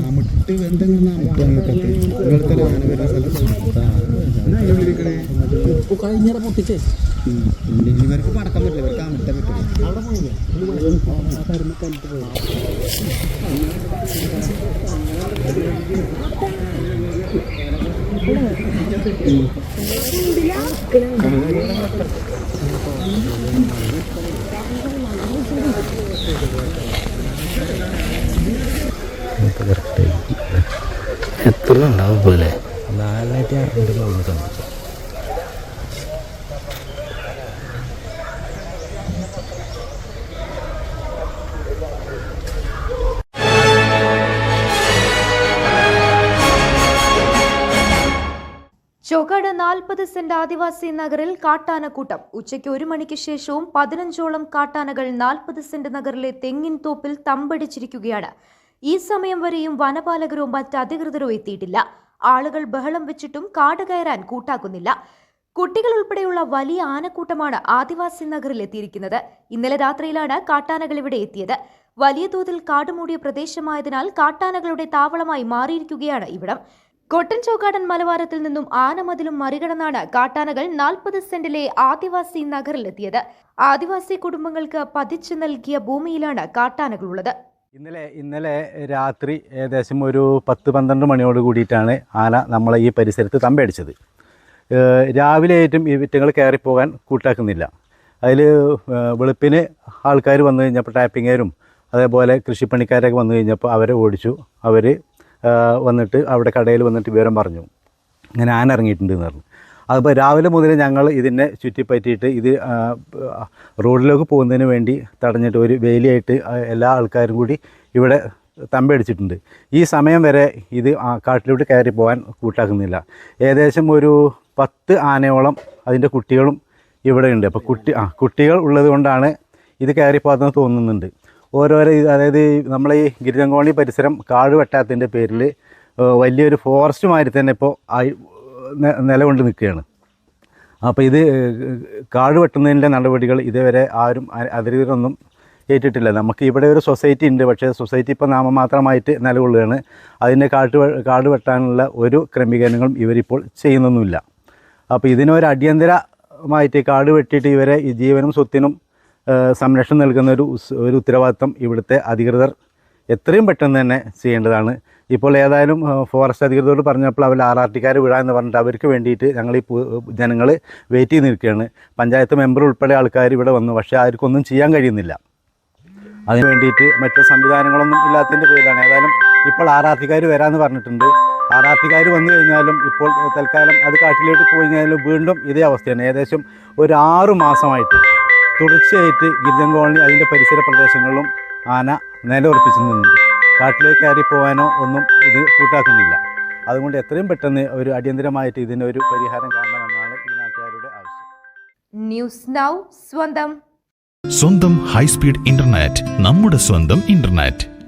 അമിട്ട് എന്തെങ്കിലും ആന വരുന്ന സ്ഥലത്ത് കഴിഞ്ഞ പൊട്ടിച്ചേ ഇവർക്ക് പടക്കാൻ പറ്റില്ല ഇവർക്ക് അമിട്ടേ പറ്റില്ല എത്ര ഉണ്ടാവും പോലെ നാലായിരത്തി അറുന്നൂറ് കിലോമീറ്റർ ചൊകട് നാൽപ്പത് സെന്റ് ആദിവാസി നഗറിൽ കാട്ടാനക്കൂട്ടം. ഉച്ചയ്ക്ക് ഒരു മണിക്ക് ശേഷവും പതിനഞ്ചോളം കാട്ടാനകൾ നാൽപ്പത് സെന്റ് നഗറിലെ തെങ്ങിൻ തോപ്പിൽ തമ്പടിച്ചിരിക്കുകയാണ്. ഈ സമയം വരെയും വനപാലകരോ മറ്റ് അധികൃതരോ എത്തിയിട്ടില്ല. ആളുകൾ ബഹളം വെച്ചിട്ടും കാട് കയറാൻ കൂട്ടാക്കുന്നില്ല. കുട്ടികൾ ഉൾപ്പെടെയുള്ള വലിയ ആനക്കൂട്ടമാണ് ആദിവാസി നഗറിൽ എത്തിയിരിക്കുന്നത്. ഇന്നലെ രാത്രിയിലാണ് കാട്ടാനകൾ ഇവിടെ എത്തിയത്. വലിയ തോതിൽ കാടുമൂടിയ പ്രദേശമായതിനാൽ കാട്ടാനകളുടെ താവളമായി മാറിയിരിക്കുകയാണ് ഇവിടം. കൊട്ടൻ ചോക്കാടൻ മലവാരത്തിൽ നിന്നും ആനമതിലും മറികടന്നാണ് കാട്ടാനകൾ നാൽപ്പത് സെന്റിലെ ആദിവാസി നഗറിലെത്തിയത് ആദിവാസി കുടുംബങ്ങൾക്ക് പതിച്ചു നൽകിയ ഭൂമിയിലാണ് കാട്ടാനകളുള്ളത്. ഇന്നലെ ഇന്നലെ രാത്രി ഏകദേശം ഒരു പത്ത് പന്ത്രണ്ട് മണിയോട് കൂടിയിട്ടാണ് ആന നമ്മളെ ഈ പരിസരത്ത് തമ്പയടിച്ചത് രാവിലെ ആയിട്ടും ഈ വിറ്റങ്ങൾ കയറിപ്പോകാൻ കൂട്ടാക്കുന്നില്ല. അതിൽ വെളുപ്പിന് ആൾക്കാർ വന്നു കഴിഞ്ഞപ്പോൾ ടാപ്പിങ്ങേരും അതേപോലെ കൃഷിപ്പണിക്കാരൊക്കെ വന്നു കഴിഞ്ഞപ്പോൾ അവരെ ഓടിച്ചു. അവർ വന്നിട്ട് അവിടെ കടയിൽ വന്നിട്ട് വിവരം പറഞ്ഞു. ഇങ്ങനെ ആന ഇറങ്ങിയിട്ടുണ്ട് എന്ന് പറഞ്ഞു. അതിപ്പോൾ രാവിലെ മുതൽ ഞങ്ങൾ ഇതിനെ ചുറ്റിപ്പറ്റിയിട്ട് ഇത് റോഡിലേക്ക് പോകുന്നതിന് വേണ്ടി തടഞ്ഞിട്ട് ഒരു വേലിയായിട്ട് എല്ലാ ആൾക്കാരും കൂടി ഇവിടെ തമ്പടിച്ചിട്ടുണ്ട്. ഈ സമയം വരെ ഇത് കാട്ടിലോട്ട് കയറി പോകാൻ കൂട്ടാക്കുന്നില്ല. ഏകദേശം ഒരു പത്ത് ആനയോളം അതിന്റെ കുട്ടികളും ഇവിടെ ഉണ്ട്. അപ്പോൾ കുട്ടി ആ കുട്ടികൾ ഉള്ളത് കൊണ്ടാണ് ഇത് കയറിപ്പോകാത്തെന്ന് തോന്നുന്നുണ്ട്. ഓരോരോ അതായത് നമ്മളെ ഈ ഗിരിജങ്കോണി പരിസരം കാട് വെട്ടാത്തതിന്റെ പേരിൽ വലിയൊരു ഫോറസ്റ്റ് മാതിരി തന്നെ ഇപ്പോൾ ആയി നിലകൊണ്ട് നിൽക്കുകയാണ്. അപ്പോൾ ഇത് കാട് വെട്ടുന്നതിന്റെ നടപടികൾ ഇതുവരെ ആരും അതിരൊന്നും ഏറ്റിട്ടില്ല. നമുക്ക് ഇവിടെ ഒരു സൊസൈറ്റി ഉണ്ട്. പക്ഷേ സൊസൈറ്റി ഇപ്പോൾ നാമമാത്രമായിട്ട് നിലകൊള്ളുകയാണ്. അതിന്റെ കാട്ട് കാട് വെട്ടാനുള്ള ഒരു ക്രമീകരണങ്ങളും ഇവരിപ്പോൾ ചെയ്യുന്നൊന്നുമില്ല. അപ്പോൾ ഇതിനൊരു അടിയന്തരമായിട്ട് കാട് വെട്ടിയിട്ട് ഇവരെ ജീവനും സ്വത്തിനും സംരക്ഷണം നൽകുന്ന ഒരു ഒരു ഉത്തരവാദിത്തം ഇവിടുത്തെ അധികൃതർ എത്രയും പെട്ടെന്ന് തന്നെ ചെയ്യേണ്ടതാണ്. ഇപ്പോൾ ഏതായാലും ഫോറസ്റ്റ് അധികൃതരോട് പറഞ്ഞപ്പോൾ അവർ ആർ ആർ ടിക്കാർ വിടാമെന്ന് പറഞ്ഞിട്ട് അവർക്ക് വേണ്ടിയിട്ട് ഞങ്ങൾ ഈ ജനങ്ങൾ വെയിറ്റ് ചെയ്ത് നിൽക്കുകയാണ്. പഞ്ചായത്ത് മെമ്പർ ഉൾപ്പെടെ ആൾക്കാർ ഇവിടെ വന്നു. പക്ഷേ ആർക്കൊന്നും ചെയ്യാൻ കഴിയുന്നില്ല. അതിന് വേണ്ടിയിട്ട് മറ്റ് സംവിധാനങ്ങളൊന്നും ഇല്ലാത്തതിന്റെ പേരിലാണ്. ഏതായാലും ഇപ്പോൾ ആർ ആർ ടിക്കാർ വരാമെന്ന് പറഞ്ഞിട്ടുണ്ട്. ആർ ആർ ടിക്കാർ വന്നു കഴിഞ്ഞാലും ഇപ്പോൾ തൽക്കാലം അത് കാട്ടിലോട്ട് പോയി കഴിഞ്ഞാലും വീണ്ടും ഇതേ അവസ്ഥയാണ്. ഏകദേശം ഒരു ആറു മാസമായിട്ട് തുടർച്ചയായിട്ട് ഗിരിജൻ കോളനി അതിന്റെ പരിസര പ്രദേശങ്ങളിലും ആന നിലയുറപ്പിച്ച് നിന്നുണ്ട്. കാട്ടിലേക്ക് കയറി പോകാനോ ഒന്നും ഇത് കൂട്ടാക്കുന്നില്ല. അതുകൊണ്ട് എത്രയും പെട്ടെന്ന് ഒരു അടിയന്തരമായിട്ട് ഇതിനൊരു പരിഹാരം കാണണമെന്നാണ് ഈ നാട്ടുകാരുടെ ആവശ്യം. ന്യൂസ് നൗ സ്വന്തം. സ്വന്തം ഹൈസ്പീഡ് ഇന്റർനെറ്റ് നമ്മുടെ സ്വന്തം ഇന്റർനെറ്റ്.